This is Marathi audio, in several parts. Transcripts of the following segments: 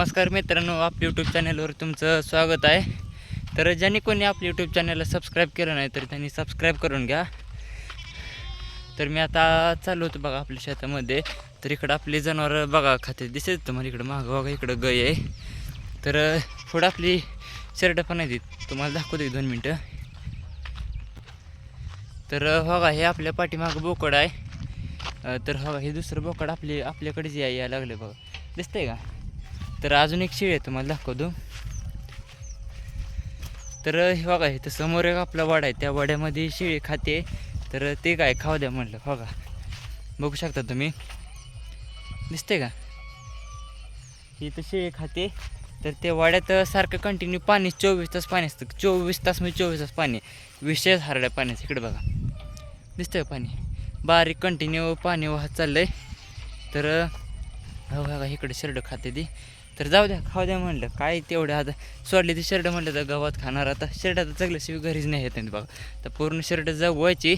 नमस्कार मित्रांनो आपल्या यूट्यूब चॅनलवर तुमचं स्वागत आहे. तर ज्यांनी कोणी आपल्या यूट्यूब चॅनलला सबस्क्राईब केलं नाही तर त्यांनी सबस्क्राईब करून घ्या. तर मी आता चालू होतो बघा आपल्या शेतामध्ये. तर इकडं आपली जनावरं बघा खाते दिसत तुम्हाला. इकडं मागं बघा इकडं गय आहे. तर पुढं आपली शर्ट पण आहे तुम्हाला दाखवते दोन मिनटं. तर बघा हे आपल्या पाठीमागं बोकड आहे. तर बघा हे दुसरं बोकड आपली आपल्याकडेच या यायला लागलं बघा. दिसतंय का? तर अजून एक शेळी आहे तुम्हाला दाखवतो. तर हे बघा इथं समोर एक आपला वाडा आहे त्या वाड्यामध्ये शेळी खाते. तर ते काय खाऊ द्या म्हटलं बघा. बघू शकता तुम्ही. दिसते का? इथं शेळी खाते. तर ते वाड्यात सारखं कंटिन्यू पाणी चोवीस तास पाणी असतं. चोवीस तास म्हणजे चोवीस तास पाणी. विषयच हरड्या पाण्याचं इकडे बघा. दिसतंय का पाणी? बारीक कंटिन्यू पाणी वाहत चाललंय. तर हो बघा इकडे शर्ट खाते ती. तर जाऊ द्या खाऊ द्या म्हणलं. काय तेवढं आता सोडली ती शर्ट म्हणलं तर गवत खाणार आता. शर्ट आता चगल्याशिवाय घरीच नाही येत बघा तर पूर्ण शर्ट जगवायची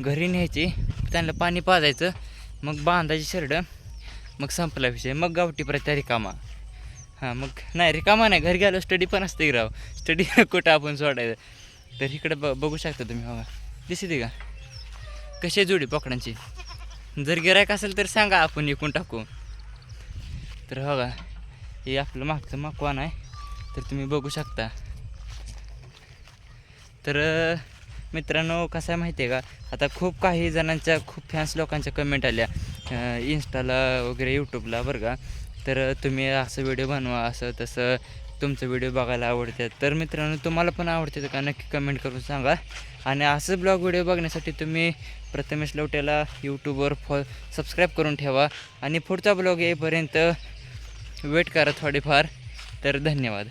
घरी न्यायची त्यांना पाणी पाजायचं मग बांधायची शर्ट मग संपला विषय. मग गावठी प्रत्या रिकामा. हां मग नाही रिकामा नाही. घरी गेलो स्टडी पण असते राव. स्टडी कुठं आपण सोडायचं? तर इकडे ब बघू शकता तुम्ही बघा दिसते का? कशी आहे जोडी पकडांची? जर गिरायक असेल तर सांगा आपण इकून टाकू. तर बघा. हे आपलं मागचं मकवान आहे. तर तुम्ही बघू शकता. तर मित्रांनो कसं आहे माहिती आहे का? आता खूप काही जणांच्या खूप फॅन्स लोकांच्या कमेंट आल्या. इन्स्टाला वगैरे यूट्यूबला बरं का? तर तुम्ही असं व्हिडिओ बनवा असं तसं तुमचं व्हिडिओ बघायला आवडतात तर मित्रांनो तुम्हाला पण आवडते का? नक्की कमेंट करून सांगा. आणि असं ब्लॉग व्हिडिओ बघण्यासाठी तुम्ही प्रथमेश लवट्याला यूट्यूबवर फॉ सबस्क्राईब करून ठेवा. आणि पुढचा ब्लॉग येईपर्यंत वेट करा थोडेफार तर धन्यवाद.